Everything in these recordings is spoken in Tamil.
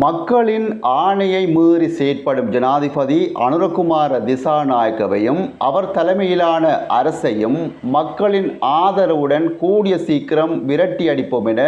மக்களின் ஆணையை மீறி செயற்படும் ஜனாதிபதி அனுரகுமார திசாநாயக்கவையும் அவர் தலைமையிலான அரசையும் மக்களின் ஆதரவுடன் கூடிய சீக்கிரம் விரட்டி அடிப்போம் என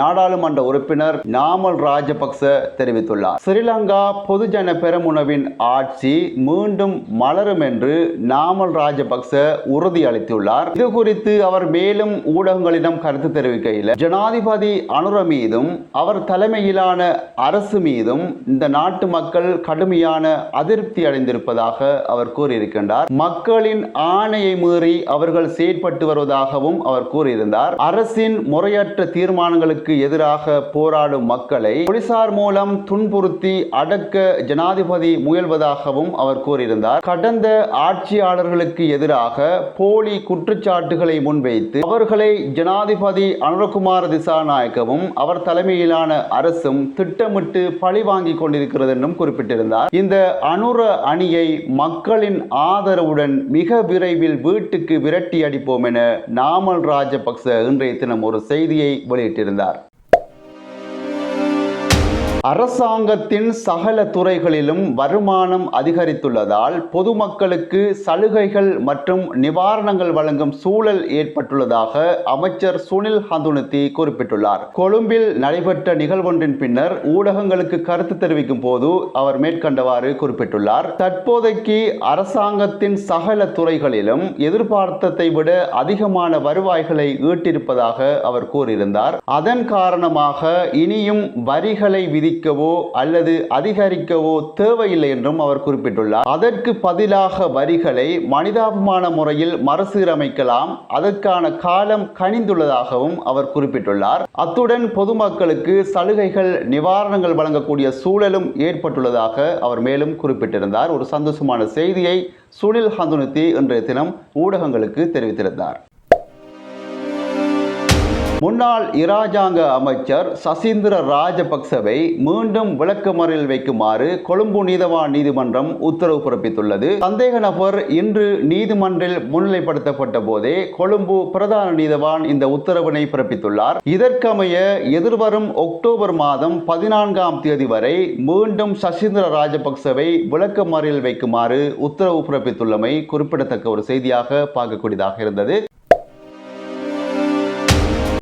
நாடாளுமன்ற உறுப்பினர் நாமல் ராஜபக்ச தெரிவித்துள்ளார். ஸ்ரீலங்கா பொதுஜன பெருமுனவின் ஆட்சி மீண்டும் மலரும் என்று நாமல் ராஜபக்ச உறுதியளித்துள்ளார் இது குறித்து அவர் மேலும் ஊடகங்களிடம் கருத்து தெரிவிக்கையில் ஜனாதிபதி அனுர மீதும் அவர் தலைமையிலான அரசு அரசு மீதும் இந்த நாட்டு மக்கள் கடுமையான அதிருப்தி அடைந்திருப்பதாக அவர் கூறியிருக்கின்றார். மக்களின் ஆணையை மீறி அவர்கள் செயற்பட்டு வருவதாகவும் அவர் கூறியிருந்தார். அரசின் முறையற்ற தீர்மானங்களுக்கு எதிராக போராடும் மக்களை போலீசார் மூலம் துன்புறுத்தி அடக்க ஜனாதிபதி முயல்வதாகவும் அவர் கூறியிருந்தார். கடந்த ஆட்சியாளர்களுக்கு எதிராக போலி குற்றச்சாட்டுகளை முன்வைத்து அவர்களை ஜனாதிபதி அனுரகுமார திசாநாயக்கவும் அவர் தலைமையிலான அரசும் திட்டமிட்டு பழி வாங்கி கொண்டிருக்கிறது என்றும் குறிப்பிட்டிருந்தார். இந்த அனுர அணியை மக்களின் ஆதரவுடன் மிக விரைவில் வீட்டுக்கு விரட்டி அடிப்போம் என நாமல் ராஜபக்ச இன்றைய தினம் ஒரு செய்தியை வெளியிட்டிருந்தார். அரசாங்கத்தின் சகல துறைகளிலும் வருமானம் அதிகரித்துள்ளதால் பொதுமக்களுக்கு சலுகைகள் மற்றும் நிவாரணங்கள் வழங்கும் சூழல் ஏற்பட்டுள்ளதாக அமைச்சர் சுனில் ஹந்துனத்தி குறிப்பிட்டுள்ளார். கொழும்பில் நடைபெற்ற நிகழ்வொன்றின் பின்னர் ஊடகங்களுக்கு கருத்து தெரிவிக்கும் போது அவர் மேற்கண்டவாறு குறிப்பிட்டுள்ளார். தற்போதைக்கு அரசாங்கத்தின் சகல துறைகளிலும் எதிர்பார்த்ததை விட அதிகமான வருவாய்களை ஈட்டிருப்பதாக அவர் கூறியிருந்தார். அதன் காரணமாக இனியும் வரிகளை விதிக்கவோ அல்லது அதிகரிக்கவோ தேவையில்லை என்றும் அவர் குறிப்பிட்டுள்ளார். அதற்கு பதிலாக வரிகளை மனிதாபிமான முறையில் மறுசீரமைக்கலாம். அதற்கான காலம் கனிந்துள்ளதாகவும் அவர் குறிப்பிட்டுள்ளார். அத்துடன் பொதுமக்களுக்கு சலுகைகள் நிவாரணங்கள் வழங்கக்கூடிய சூழலும் ஏற்பட்டுள்ளதாக அவர் மேலும் குறிப்பிட்டிருந்தார். ஒரு சந்தோஷமான செய்தியை சுனில் ஹந்துனுத்தி இன்றைய தினம் ஊடகங்களுக்கு தெரிவித்திருந்தார். முன்னாள் இராஜாங்க அமைச்சர் சசீந்திர ராஜபக்சவை மீண்டும் விளக்கமறியல் வைக்குமாறு கொழும்பு நீதவான் நீதிமன்றம் உத்தரவு பிறப்பித்துள்ளது. சந்தேக நபர் இன்று நீதிமன்றில் முன்னிலைப்படுத்தப்பட்ட போதே கொழும்பு பிரதான நீதவான் இந்த உத்தரவினை பிறப்பித்துள்ளார். இதற்கமைய எதிர்வரும் அக்டோபர் மாதம் பதினான்காம் தேதி வரை மீண்டும் சசீந்திர ராஜபக்சவை விளக்கமறியல் வைக்குமாறு உத்தரவு பிறப்பித்துள்ளமை குறிப்பிடத்தக்க ஒரு செய்தியாக பார்க்கக்கூடியதாக இருந்தது.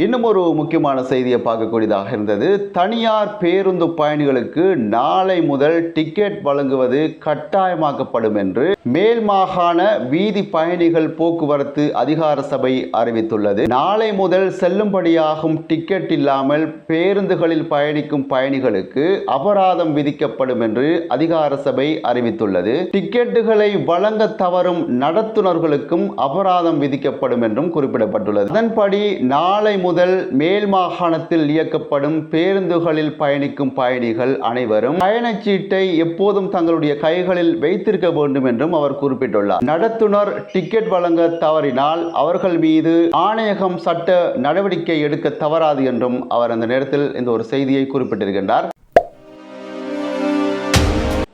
இன்னும் ஒரு முக்கியமான செய்தியை பார்க்கக்கூடியதாக இருந்தது. தனியார் பேருந்து பயணிகளுக்கு நாளை முதல் டிக்கெட் வழங்குவது கட்டாயமாக்கப்படும் என்று மேல் மாகாண வீதி பயணிகள் போக்குவரத்து அதிகார சபை அறிவித்துள்ளது. நாளை முதல் செல்லும்படியாகும் டிக்கெட் இல்லாமல் பேருந்துகளில் பயணிக்கும் பயணிகளுக்கு அபராதம் விதிக்கப்படும் என்று அதிகார சபை அறிவித்துள்ளது. டிக்கெட்டுகளை வழங்க தவறும் நடத்துனர்களுக்கும் அபராதம் விதிக்கப்படும் என்றும் குறிப்பிடப்பட்டுள்ளது. அதன்படி நாளை முதல் மேல் மாகாணத்தில் இயக்கப்படும் பேருந்துகளில் பயணிக்கும் பயணிகள் அனைவரும் பயணச்சீட்டை எப்போதும் தங்களுடைய கைகளில் வைத்திருக்க வேண்டும் என்றும் அவர் குறிப்பிட்டுள்ளார். நடத்துனர் டிக்கெட் வழங்க தவறினால் அவர்கள் மீது ஆணையகம் சட்ட நடவடிக்கை எடுக்க தவறாது என்றும் அவர் அந்த நேரத்தில் இந்த ஒரு செய்தியை குறிப்பிட்டிருக்கின்றார்.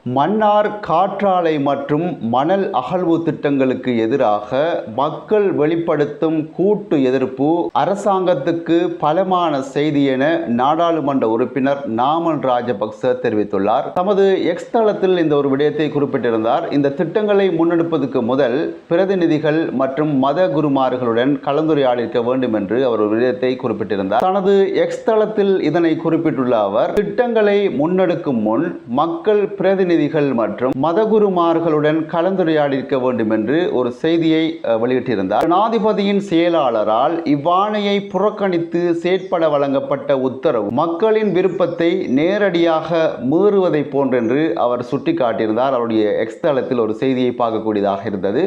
மன்னார் காற்றாலை மற்றும் மணல் அகழ்வு திட்டங்களுக்கு எதிராக மக்கள் வெளிப்படுத்தும் கூட்டு எதிர்ப்பு அரசாங்கத்துக்கு பலமான செய்தி என நாடாளுமன்ற உறுப்பினர் நாமல் ராஜபக்ச தெரிவித்துள்ளார். தமது எக்ஸ் தளத்தில் இந்த ஒரு விடயத்தை குறிப்பிட்டிருந்தார். இந்த திட்டங்களை முன்னெடுப்பதற்கு முதல் பிரதிநிதிகள் மற்றும் மத குருமார்களுடன் கலந்துரையாடிக்க வேண்டும் என்று அவர் ஒரு விடயத்தை குறிப்பிட்டிருந்தார். தனது எக்ஸ் தளத்தில் இதனை குறிப்பிட்டுள்ள அவர் திட்டங்களை முன்னெடுக்கும் முன் மக்கள் பிரதிநிதி பிரதிநிதிகள் மற்றும் மதகுருமார்களுடன் கலந்துரையாடிருக்க வேண்டும் என்று ஒரு செய்தியை வெளியிட்டிருந்தார். ஜனாதிபதியின் செயலாளரால் இவ்வாணையை புறக்கணித்து செயற்பட வழங்கப்பட்ட உத்தரவு மக்களின் விருப்பத்தை நேரடியாக மீறுவதை போன்றென்று அவர் சுட்டிக்காட்டியிருந்தார். அவருடைய எக்ஸ் தளத்தில் ஒரு செய்தியை பார்க்கக்கூடியதாக இருந்தது.